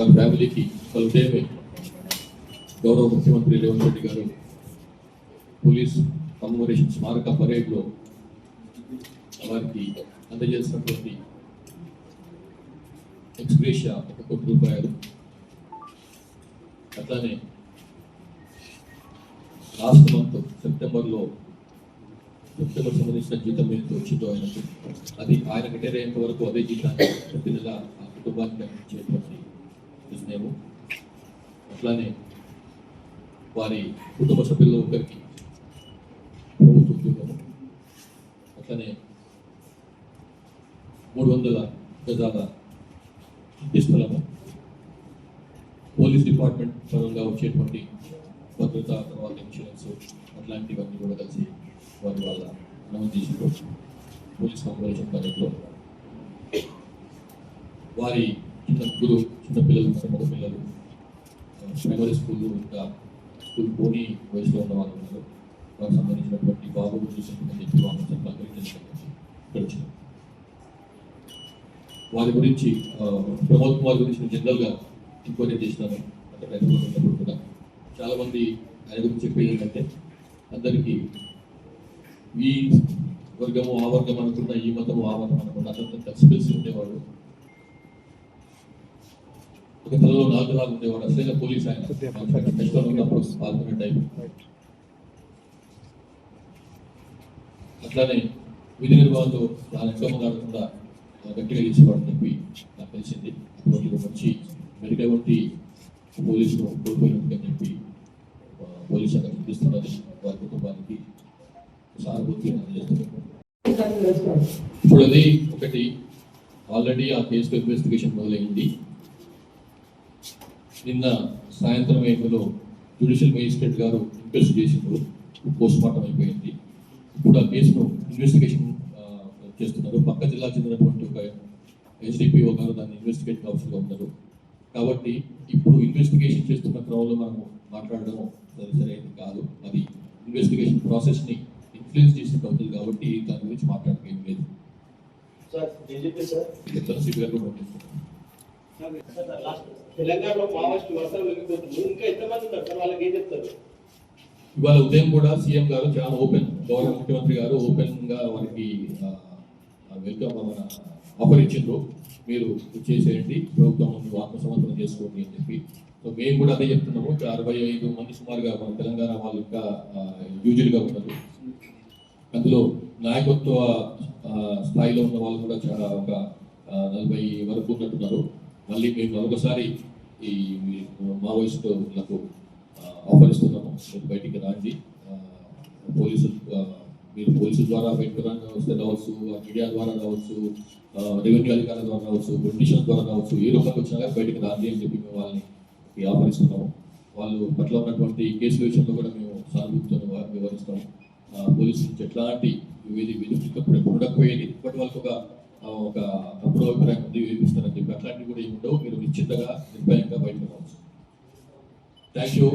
వాళ్ళ ఫ్యామిలీకి వాళ్ళ ఉదయమే గౌరవ ముఖ్యమంత్రి రేవంత్ రెడ్డి గారు పోలీస్ కమమరేషన్ స్మారక పరేడ్లో వారికి అందజేసినటువంటి ఎక్స్గ్రేషియా ఒక కోటి రూపాయలు. అట్లానే లాస్ట్ మంత్ సెప్టెంబర్లో సెప్టెంబర్ సంబంధించిన జీతం ఎంత వచ్చిందో ఆయనకు అది ఆయన రిటైర్ అయ్యేంత వరకు అదే జీతాన్ని ప్రతి నెల ఆ కుటుంబానికి అందించేటువంటి చూసినాము అట్లానే వారి కుటుంబ సభ్యుల్లో ఒకరికి ప్రభుత్వ ఉద్యోగము అట్లనే మూడు వందల గజాల ఇంటి స్థలము పోలీస్ డిపార్ట్మెంట్ పరంగా వచ్చేటువంటి భద్రత తర్వాత ఇన్సూరెన్స్ అట్లాంటివన్నీ కూడా కలిసి వారి వాళ్ళ నమోదు చేసిండ్రు పోలీస్ కార్పొరేషన్ బడ్జెట్లో వారి చిన్న ముగ్గురు చిన్న పిల్లలు మగ పిల్లలు ప్రైమరీ స్కూల్ ఇంకా స్కూల్ పోనీ వయసులో ఉన్న వాళ్ళు ఉన్నారు. వారికి సంబంధించినటువంటి బాబు చూసేందుకు చెప్పి వాళ్ళని పలకరించడానికి ఇక్కడ వచ్చినాం వారి గురించి ప్రమోద్ కుమార్ గురించి నేను జనరల్గా ఎంక్వైరీ చేసినాను. అక్కడ హైదరాబాద్ ఉన్నప్పుడు కూడా చాలామంది ఆయన గురించి చెప్పేది ఏంటంటే అందరికీ ఈ వర్గము ఆ వర్గం అనుకున్న ఈ మతము ఆ మతం అనుకున్న అందరితో కలిసిపెలిసి ఉండేవాడు నాలుగు లాగా ఉండేవాడు. అసలైన పోలీస్ ఆయన. ఉన్నప్పుడు పాల్గొనే టైం. అట్లానే విధి నిర్వహణలో చాలా ఎక్కువ కాకుండా గట్టిగా చేసేవాడు చెప్పి నాకు తెలిసింది. ఒక మంచి మెరుగైనటువంటి పోలీసులు కోల్పోయినట్టుగా చెప్పి పోలీసు శాఖ చూపిస్తున్నది. వారి కుటుంబానికి సానుభూతి ఇప్పుడు అది ఒకటి. ఆల్రెడీ ఆ కేసులో ఇన్వెస్టిగేషన్ మొదలైంది. నిన్న సాయంత్రం ఏమిలో జ్యుడిషియల్ మేజిస్ట్రేట్ గారు ఇన్వెస్ట్ చేసిండ్రు పోస్ట్ మార్టం అయిపోయింది. ఇప్పుడు ఆ కేసును ఇన్వెస్టిగేషన్ చేస్తున్నారు. పక్క జిల్లా చెందినటువంటి ఒక ఎస్డిపిఓ గారు దాన్ని ఇన్వెస్టిగేట్ ఆఫీసర్గా ఉన్నారు. కాబట్టి ఇప్పుడు ఇన్వెస్టిగేషన్ చేస్తున్న క్రమంలో మనము మాట్లాడడం సరైనది కాదు. అది ఇన్వెస్టిగేషన్ ప్రాసెస్ని ఇన్ఫ్లుయెన్స్ చేసినట్టు అవుతుంది కాబట్టి దాని గురించి మాట్లాడడం ఏం లేదు. Sir DGP sir? చెప్తాను సిబిఐ కూడా తెలంగాణలో మావోయిస్ట్ వర్షాలు ఇంకా ఎంతమంది ఉన్నారు? సార్ వాళ్ళకి ఏం చెప్తారు? ఇవాళ ఉదయం కూడా సీఎం గారు చాలా ఓపెన్ గౌరవ ముఖ్యమంత్రి గారు ఓపెన్గా వారికి వెల్కమ్ మన ఆఫర్ ఇచ్చిండ్రు. మీరు చేసేయండి ప్రభుత్వం ఆత్మసమర్పణ చేసుకోండి అని చెప్పి. సో మేము కూడా అదే చెప్తున్నాము. అరవై ఐదు మంది సుమారుగా మన తెలంగాణ వాళ్ళు ఇంకా యూజువల్గా ఉన్నారు. అందులో నాయకత్వ స్థాయిలో ఉన్న వాళ్ళు కూడా చాలా ఒక నలభై వరకు ఉన్నట్టున్నారు. మళ్ళీ మేము మరొకసారి ఈ మావోయిస్టులకు ఆఫర్ ఇస్తున్నాము మీరు బయటికి రాండి. పోలీసు మీరు పోలీసు ద్వారా బయటకు రాని వస్తే రావచ్చు మీడియా ద్వారా రావచ్చు రెవెన్యూ అధికారుల ద్వారా రావచ్చు పొలిటీషియన్ ద్వారా రావచ్చు ఏ రూపంలో వచ్చినా బయటకు రాండి అని చెప్పి మేము వాళ్ళని ఆఫర్ ఇస్తున్నాము వాళ్ళు పట్ల ఉన్నటువంటి కేసుల విషయంలో కూడా మేము సానుభూతితో వివరిస్తాము పోలీసు నుంచి ఎట్లాంటి విధి విధి ఎప్పుడు ఉండకపోయేది ఇప్పటి వాళ్ళకి ఒక ఒక తప్పుడు అభిప్రాయం ఉంది వినిపిస్తారని చెప్పి అట్లాంటివి కూడా ఏమి ఉండవు. మీరు నిశ్చితంగా నిర్భయంగా బయటకు రావచ్చు. Thank you